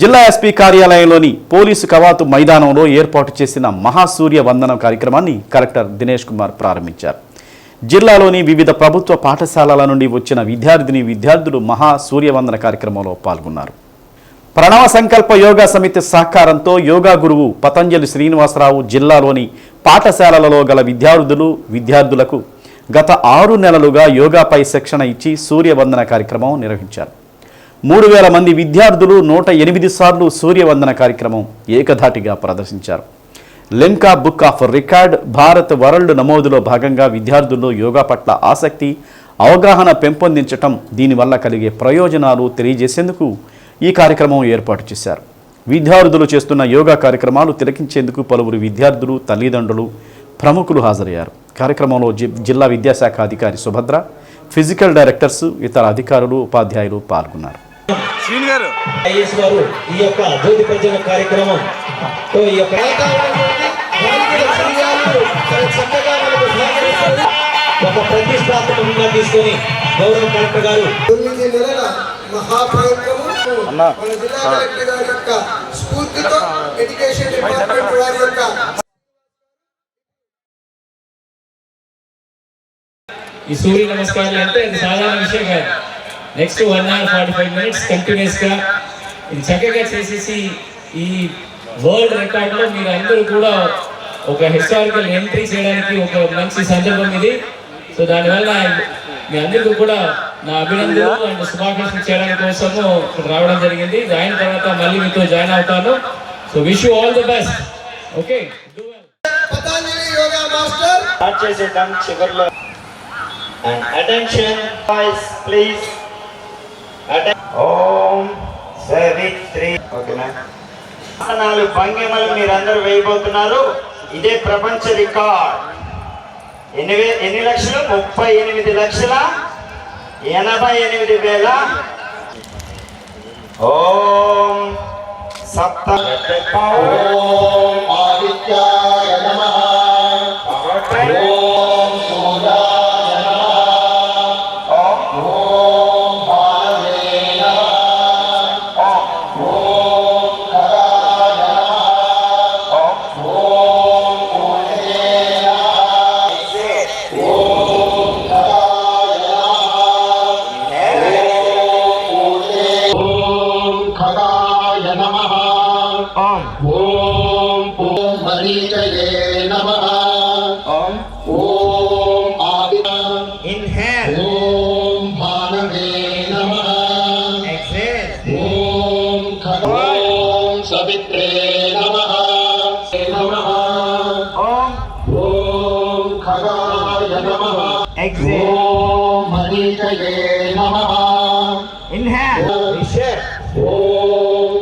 జిల్లా SP కార్యాలయంలోని police కవాతు మైదానంలో ఏర్పాటు చేసిన మహాసూర్య వందనం కార్యక్రమాన్ని కలెక్టర్ దినేష్ కుమార్ ప్రారంభించారు. జిల్లాలోని వివిధ ప్రభుత్వ పాఠశాలల నుండి వచ్చిన విద్యార్థిని విద్యార్థులు మహాసూర్యవందన కార్యక్రమంలో పాల్గొన్నారు. ప్రణవ సంకల్ప యోగా సమితి సహకారంతో యోగా గురువు పతంజలి శ్రీనివాసరావు జిల్లాలోని పాఠశాలలలో గల విద్యార్థులు విద్యార్థులకు గత ఆరు నెలలుగా యోగాపై శిక్షణ ఇచ్చి సూర్యవందన కార్యక్రమం నిర్వహించారు. మూడు వేల మంది విద్యార్థులు నూట ఎనిమిది సార్లు సూర్యవందన కార్యక్రమం ఏకధాటిగా ప్రదర్శించారు. లెంకా book of record Bharat world నమోదులో భాగంగా విద్యార్థుల్లో యోగా పట్ల ఆసక్తి అవగాహన పెంపొందించటం దీనివల్ల కలిగే ప్రయోజనాలు తెలియజేసేందుకు ఈ కార్యక్రమం ఏర్పాటు చేశారు. విద్యార్థులు చేస్తున్న యోగా కార్యక్రమాలు తిలకించేందుకు పలువురు విద్యార్థులు తల్లిదండ్రులు ప్రముఖులు హాజరయ్యారు. కార్యక్రమంలో జి- జిల్లా విద్యాశాఖ అధికారి సుభద్ర ఫిజికల్ డైరెక్టర్స్ ఇతర అధికారులు ఉపాధ్యాయులు పాల్గొన్నారు. శ్రీని గారు. ఐఎస్ వారు ఈ యొక్క జ్యోతి ప్రజ్వలన కార్యక్రమం తో ఈ యొక్క ఒక ప్రతిష్టాత్మకంగా తీసుకొని గౌరవ కలెక్టర్ గారు. తొమ్మిది నెలల మహాప్రయత్నము మన జిల్లా కలెక్టర్ గారి యొక్క స్ఫూర్తితో ఎడ్యుకేషన్ డిపార్ట్మెంట్ వారి యొక్క ఈ సూర్య నమస్కారాలు అంటే అది సాధారణ విషయం కాదు. Next one hour forty five minutes కంటిన్యూస్గా ఇది చక్కగా చేసేసి ఈ వరల్డ్ రికార్డ్లో మీరు అందరూ కూడా ఒక హిస్టారికల్ ఎంట్రీ చేయడానికి ఒక మంచి సందర్భం ఇది. సో దానివల్ల మీ అందరికీ కూడా నా అభినందనలు అండ్ శుభాకాంక్షలు చేయడానికి కోసము ఇక్కడ రావడం జరిగింది. అయిన తర్వాత మళ్ళీ మీతో జాయిన్ అవుతాను. So wish you all the best okay do well Patanjali yoga master. Start చేసేద్దాం చివరిలో. And attention voice please Om Savitri. ఓకేనా ఆసనాలు భంగిమలు మీరందరూ వేయబోతున్నారు. ఇదే ప్రపంచ రికార్డ్. ఎన్ని ఎన్ని లక్షలు? ముప్పై ఎనిమిది లక్షల ఎనభై ఎనిమిది వేల. ఓం సప్త ఓం ఆదిత్యాయ నమః. ఓం ఓం ఓం మరీచయే నమః. ఓం. ఓం ఆది ఇన్హేల్. ఓం భానవే నమః. ఎక్సేల్. ఓం ఖగ. ఓం సవిత్రే నమః. నమః. ఓం. ఓం ఖగాయ నమః. ఎక్సేల్. ఓం మరీచయే నమః. ఇన్హేల్. ఓం